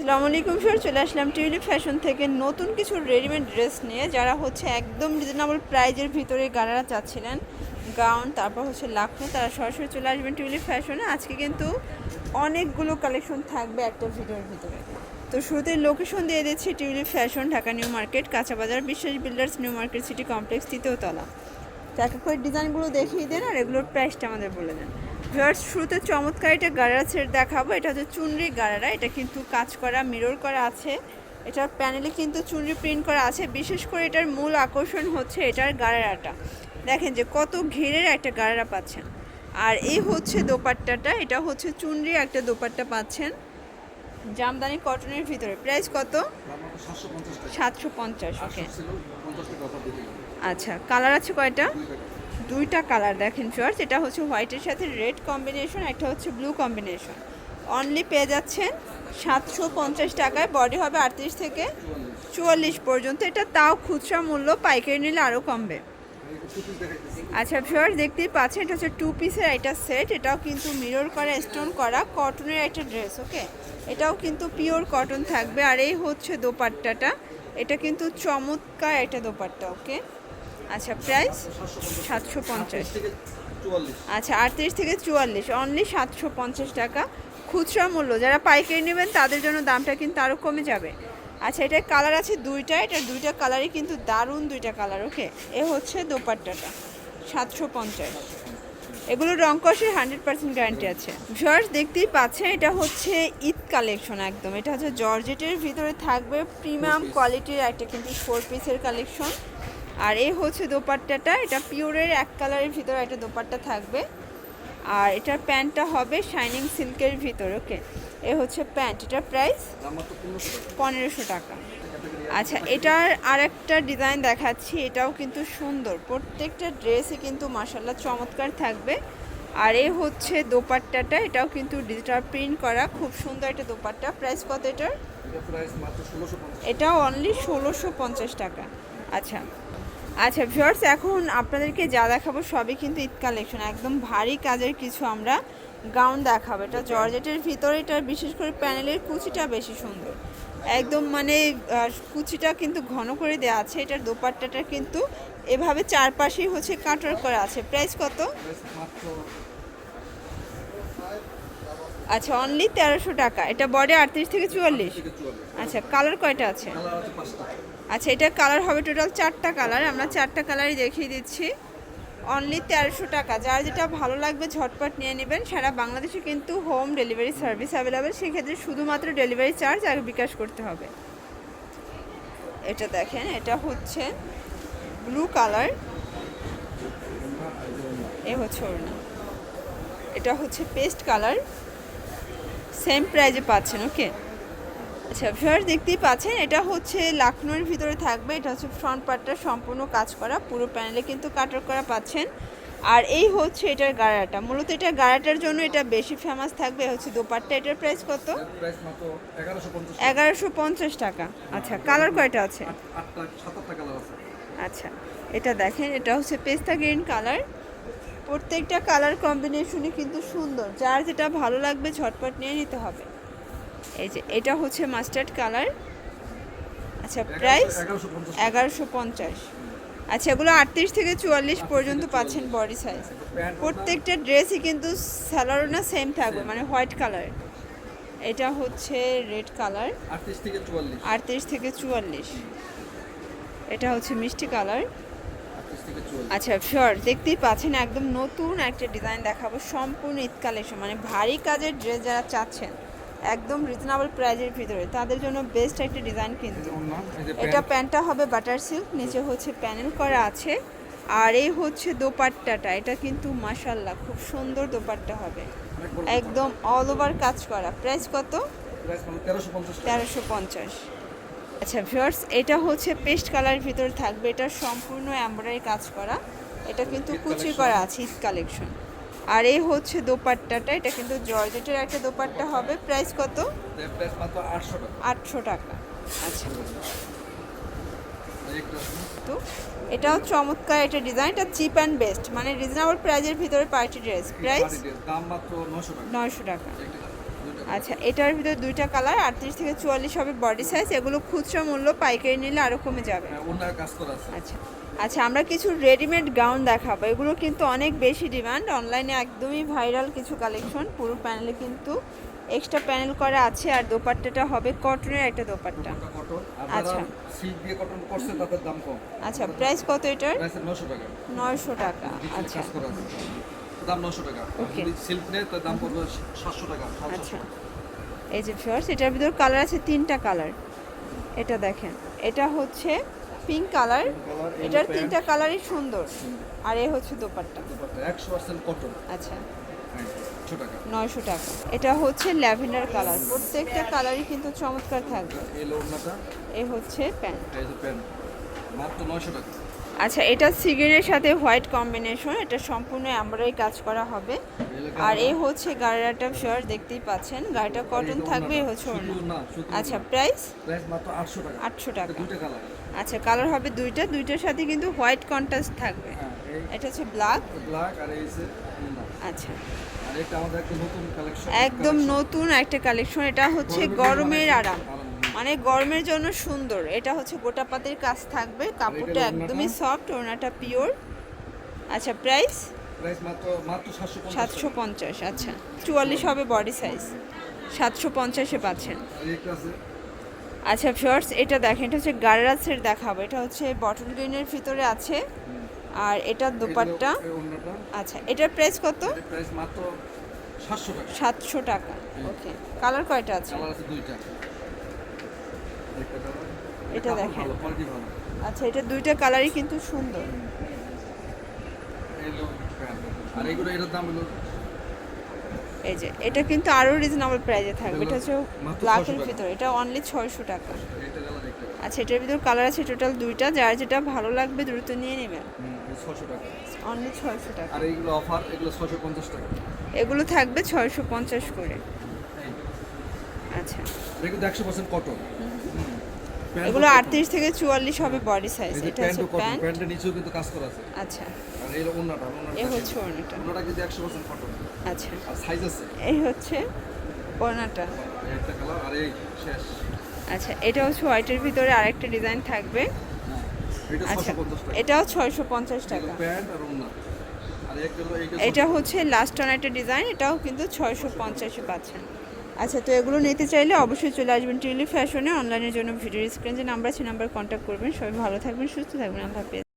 আসসালামু আলাইকুম স্যার চলে আসলাম টিউলিপ ফ্যাশন থেকে নতুন কিছু রেডিমেড ড্রেস নিয়ে, যারা হচ্ছে একদম রিজনেবল প্রাইজের ভিতরে গানারা চাচ্ছিলেন গাউন তারপর হচ্ছে লাখনো তারা সরাসরি চলে আসবেন টিউলিপ ফ্যাশনে। আজকে কিন্তু অনেকগুলো কালেকশন থাকবে একটা ভিডিওর ভিতরে। তো শুরুতে লোকেশন দিয়ে দিচ্ছি tulip fashion, Dhaka new market, কাঁচাবাজার, Biswas builders, new market city complex, তৃতীয় তলা। তো এক ডিজাইনগুলো দেখিয়ে দেন আর এগুলোর প্রাইসটা আমাদের বলে দেন। ভিউয়ার্স শুরুতে চমৎকার এটা গাড়ারা সেট দেখাবো। এটা হচ্ছে চুনরি গাড়ারা। এটা কিন্তু কাজ করা মিরর করা আছে। এটার প্যানেলে কিন্তু চুনরি প্রিন্ট করা আছে। বিশেষ করে এটার মূল আকর্ষণ হচ্ছে এটার গাড়ারাটা। দেখেন যে কত ঘেরের একটা গাড়ারা পাচ্ছেন। আর এই হচ্ছে দোপাট্টাটা। এটা হচ্ছে চুনরি একটা দোপাট্টা পাচ্ছেন। জামদানি কটনের ভিতরে। প্রাইস কত? সাতশো পঞ্চাশ। ওকে আচ্ছা কালার আছে কয়টা? দুইটা কালার দেখেন ফিওর্স এটা হচ্ছে হোয়াইটের সাথে রেড কম্বিনেশন একটা হচ্ছে ব্লু কম্বিনেশন অনলি পেয়ে যাচ্ছেন সাতশো পঞ্চাশ টাকায় বডি হবে আটত্রিশ থেকে চুয়াল্লিশ পর্যন্ত। এটা তাও খুচরা মূল্য, পাইকারি নিলে আরও কমবে। আচ্ছা ফিওর দেখতেই পাচ্ছেন, এটা হচ্ছে টু পিসের একটা সেট এটাও কিন্তু মিরর করা স্টোন করা কটনের একটা ড্রেস ওকে এটাও কিন্তু পিওর কটন থাকবে। আর এই হচ্ছে দোপাট্টাটা, এটা কিন্তু চমৎকার একটা দোপাট্টা ওকে আচ্ছা প্রাইস সাতশো পঞ্চাশ। আচ্ছা আটত্রিশ থেকে চুয়াল্লিশ অনলি সাতশো পঞ্চাশ টাকা। খুচরা মূল্য যারা পাইকারি নেবেন তাদের জন্য দামটা কিন্তু আরও কমে যাবে। আচ্ছা এটার কালার আছে দুইটা এটা দুইটা কালারই কিন্তু দারুণ দুইটা কালার ওকে এ হচ্ছে দোপাট্টাটা সাতশো পঞ্চাশ। এগুলো রং কষের হান্ড্রেড পার্সেন্ট গ্যারান্টি আছে। ভিউয়ার্স দেখতেই পাচ্ছেন এটা হচ্ছে ঈদ কালেকশন একদম। এটা হচ্ছে জর্জেটের ভিতরে থাকবে প্রিমিয়াম কোয়ালিটির একটা কিন্তু ফোর পিসের কালেকশন আর এই হচ্ছে দোপাট্টাটা এটা পিওরের এক কালারের ভিতরে একটা দোপাট্টা থাকবে। আর এটার প্যান্টটা হবে শাইনিং সিল্কের ভিতর ওকে? এ হচ্ছে প্যান্ট এটার প্রাইস পনেরোশো টাকা। আচ্ছা এটার আরেকটা ডিজাইন দেখাচ্ছি এটাও কিন্তু সুন্দর। প্রত্যেকটা ড্রেসই কিন্তু মাসাল্লাহ চমৎকার থাকবে। আর এ হচ্ছে দোপাট্টাটা এটাও কিন্তু ডিজিটাল প্রিন্ট করা খুব সুন্দর একটা দোপাট্টা। প্রাইস কত এটার? এটাও অনলি ষোলোশো পঞ্চাশ টাকা। আচ্ছা আচ্ছা ভিউয়ার্স এখন আপনাদেরকে যা দেখাবো সবই কিন্তু ঈদ কালেকশন একদম ভারী কাজের কিছু আমরা গাউন দেখাবো। এটা জর্জেটের ভিতরে এটা বিশেষ করে প্যানেলের কুচিটা বেশি সুন্দর। একদম মানে কুচিটা কিন্তু ঘন করে দেওয়া আছে এটার দোপাট্টাটা কিন্তু এভাবে চারপাশেই হচ্ছে কাটার করা আছে। প্রাইস কত? আচ্ছা অনলি তেরোশো টাকা এটা বডি আটত্রিশ থেকে চুয়াল্লিশ? আচ্ছা কালার কয়টা আছে? আচ্ছা এটা কালার হবে টোটাল চারটা কালার আমরা চারটা কালারই দেখিয়ে দিচ্ছি। অনলি তেরোশো টাকা। যার যেটা ভালো লাগবে ঝটপট নিয়ে নেবেন। সারা বাংলাদেশে কিন্তু হোম ডেলিভারি সার্ভিস অ্যাভেলেবেল সেক্ষেত্রে শুধুমাত্র ডেলিভারি চার্জ আগে বিকাশ করতে হবে। এটা দেখেন, এটা হচ্ছে ব্লু কালার এ হচ্ছে ওড়না। এটা হচ্ছে পেস্ট কালার সেম প্রাইজে পাচ্ছেন ওকে আচ্ছা ভিউয়ার্স দেখতেই পাচ্ছেন এটা হচ্ছে লাখনৌর ভিতরে থাকবে এটা হচ্ছে ফ্রন্ট পার্টটা সম্পূর্ণ কাজ করা পুরো প্যানেলে কিন্তু কাটার করা পাচ্ছেন। আর এই হচ্ছে এটার গাড়াটা মূলত এটা গাড়াটার জন্য এটা বেশি ফেমাস থাকবে হচ্ছে দোপাট্টা এটার প্রাইস কত? এগারোশো পঞ্চাশ টাকা। আচ্ছা কালার কয়টা আছে? আচ্ছা এটা দেখেন এটা হচ্ছে পেস্তা গ্রিন কালার প্রত্যেকটা কালার কম্বিনেশনই কিন্তু সুন্দর যার যেটা ভালো লাগবে ঝটপট নিয়ে নিতে হবে। এই যে এটা হচ্ছে মাস্টার্ড কালার আচ্ছা প্রাইস এগারোশো পঞ্চাশ। আচ্ছা এগুলো আটত্রিশ থেকে চুয়াল্লিশ পর্যন্ত পাচ্ছেন বডি সাইজ প্রত্যেকটা ড্রেসই কিন্তু স্যালোনা সেম থাকবে মানে হোয়াইট কালার এটা হচ্ছে রেড কালার আটত্রিশ থেকে চুয়াল্লিশ। এটা হচ্ছে মিষ্টি কালার আচ্ছা শিওর দেখতেই পাচ্ছেন একদম নতুন একটা ডিজাইন দেখাবো। সম্পূর্ণ ঈদ কালেকশন মানে ভারী কাজের ড্রেস যারা চাচ্ছেন। একদম রিজনেবল প্রাইজের ভিতরে। তাদের জন্য বেস্ট একটা ডিজাইন কিন্তু। এটা প্যান্টটা হবে বাটার সিল্ক নিচে হচ্ছে প্যানেল করা আছে। আর এই হচ্ছে দোপাট্টাটা। এটা কিন্তু মাসাল্লাহ খুব সুন্দর দোপাট্টা হবে। একদম অল ওভার কাজ করা। প্রাইস কত? তেরোশো পঞ্চাশ আচ্ছা ভিউয়ার্স এটা হচ্ছে পেস্ট কালারের ভিতরে থাকবে। এটা সম্পূর্ণ এমব্রয়ডারি কাজ করা। এটা কিন্তু কুচি করা আছে ঈদ কালেকশন আর এই হচ্ছে দোপাট্টাটা এটা কিন্তু জর্জেটের একটা দোপাট্টা হবে। প্রাইস কত? আটশো টাকা। আচ্ছা। তো এটাও চমৎকার একটা ডিজাইন এটা চিপ অ্যান্ড বেস্ট মানে রিজনেবল প্রাইজের ভিতরে পার্টি ড্রেস। প্রাইস নয়শো টাকা। আচ্ছা এটার ভিতরে দুইটা কালার আটত্রিশ থেকে চুয়াল্লিশ হবে বডি সাইজ এগুলো খুচরা মূল্য পাইকারি নিলে আরও কমে যাবে। হ্যাঁ আচ্ছা। আচ্ছা আমরা কিছু রেডিমেড গাউন দেখাবো। এগুলো কিন্তু অনেক বেশি ডিমান্ড অনলাইনে একদমই ভাইরাল কিছু কালেকশন পুরো প্যানেলে কিন্তু এক্সট্রা প্যানেল করা আছে আর দোপাট্টাটা হবে কটনের একটা দোপাট্টা। আচ্ছা। সিল্ক দিয়ে কটন করছে তাদের দাম কম। আচ্ছা প্রাইস কত এটার? প্রাইস নশো টাকা। নয়শো টাকা আচ্ছা। কাজ দাম নশো টাকা। আর সিল্ক নেয় তার দাম পড়বে সাতশো টাকা আচ্ছা। এই যে ফিওর্স এটার ভিতর কালার আছে তিনটা কালার এটা দেখেন। এটা হচ্ছে পিঙ্ক কালার এটার তিনটা কালারই সুন্দর। আর এ হচ্ছে দোপাট্টা। কটন আচ্ছা। নয়শো টাকা। এটা হচ্ছে ল্যাভেন্ডার কালার প্রত্যেকটা কালারই কিন্তু চমৎকার থাকবে। এ হচ্ছে প্যান্ট আচ্ছা এটা সিগারের সাথে হোয়াইট কম্বিনেশন। এটা সম্পূর্ণ আমরাই কাজ করা হবে। আর এই হচ্ছে গাড়িটা শিওর দেখতেই পাচ্ছেন। গাড়িটা কটন থাকবে হচ্ছে আচ্ছা প্রাইস আটশো টাকা। আটশো টাকা। আচ্ছা কালার হবে দুইটা দুইটার সাথে কিন্তু হোয়াইট কন্ট্রাস্ট থাকবে। হ্যাঁ এটা হচ্ছে ব্ল্যাক ব্ল্যাক আর এই যে আচ্ছা। একদম নতুন একটা কালেকশন এটা হচ্ছে গরমের আরাম। মানে গরমের জন্য সুন্দর। এটা হচ্ছে গোটা পাতের কাজ থাকবে কাপড়টা? একদমই সফট ওনাটা পিওর আচ্ছা প্রাইস সাতশো পঞ্চাশ। আচ্ছা। চুয়াল্লিশ হবে বডি সাইজ সাতশো পঞ্চাশে পাচ্ছেন। আচ্ছা শর্টস এটা দেখেন এটা হচ্ছে গার্রাসের দেখাবো। এটা হচ্ছে বটল গ্রিনের ভিতরে আছে। আর এটার দোপাট্টা আচ্ছা এটার প্রাইস কত? প্রাইস মাত্র সাতশো টাকা। ওকে কালার কয়টা আছে? কালার আছে দুইটা। এটা দেখেন। আচ্ছা এটা দুইটা কালারই কিন্তু সুন্দর। আর এটার দাম হলো এই যে এটা কিন্তু আরও রিজনেবল প্রাইসে থাকবে। এটা হচ্ছে ব্ল্যাকের 600 ভিতরে। এটা অনলি ছয়শো টাকা। আচ্ছা এটার ভিতর কালার আছে টোটাল দুইটা। যার যেটা ভালো লাগবে দ্রুত নিয়ে নেবেন অনলি ছয়শো টাকা। আর এইগুলো অফার এগুলো ছশো পঞ্চাশ টাকা। এগুলো থাকবে ছয়শো পঞ্চাশ করে। আচ্ছা। একশো পার্সেন্ট কটন এগুলো আটত্রিশ থেকে চুয়াল্লিশ হবে বডি সাইজ এটা হচ্ছে প্যান্ট প্যান্টের নিচেও কিন্তু কাজ করা আছে। আচ্ছা। আর এই ওড়নাটা ওড়নাটা এ হচ্ছে ওড়নাটা ওড়নাটা কিন্তু একশো পার্সেন্ট কটন আচ্ছা। আর সাইজ আছে। এই হচ্ছে ওড়নাটা এই একটা কালার আর এই শেষ। আচ্ছা এটা হচ্ছে হোয়াইটের ভিতরে আরেকটা ডিজাইন থাকবে। এটা আচ্ছা এটাও ছয়শো পঞ্চাশ টাকা। প্যান্ট আর এইটা এটা হচ্ছে লাস্ট অন একটা ডিজাইন এটাও কিন্তু ছয়শো পঞ্চাশে পাচ্ছেন। আচ্ছা তো এগুলো নিতে চাইলে অবশ্যই চলে আসবেন টিউলি ফ্যাশনে অনলাইনের জন্য ভিডিও স্ক্রিন যে নাম্বার আছে নাম্বার কন্ট্যাক্ট করবেন। সবাই ভালো থাকবেন, সুস্থ থাকবেন। আল্লাহ হাফেজ।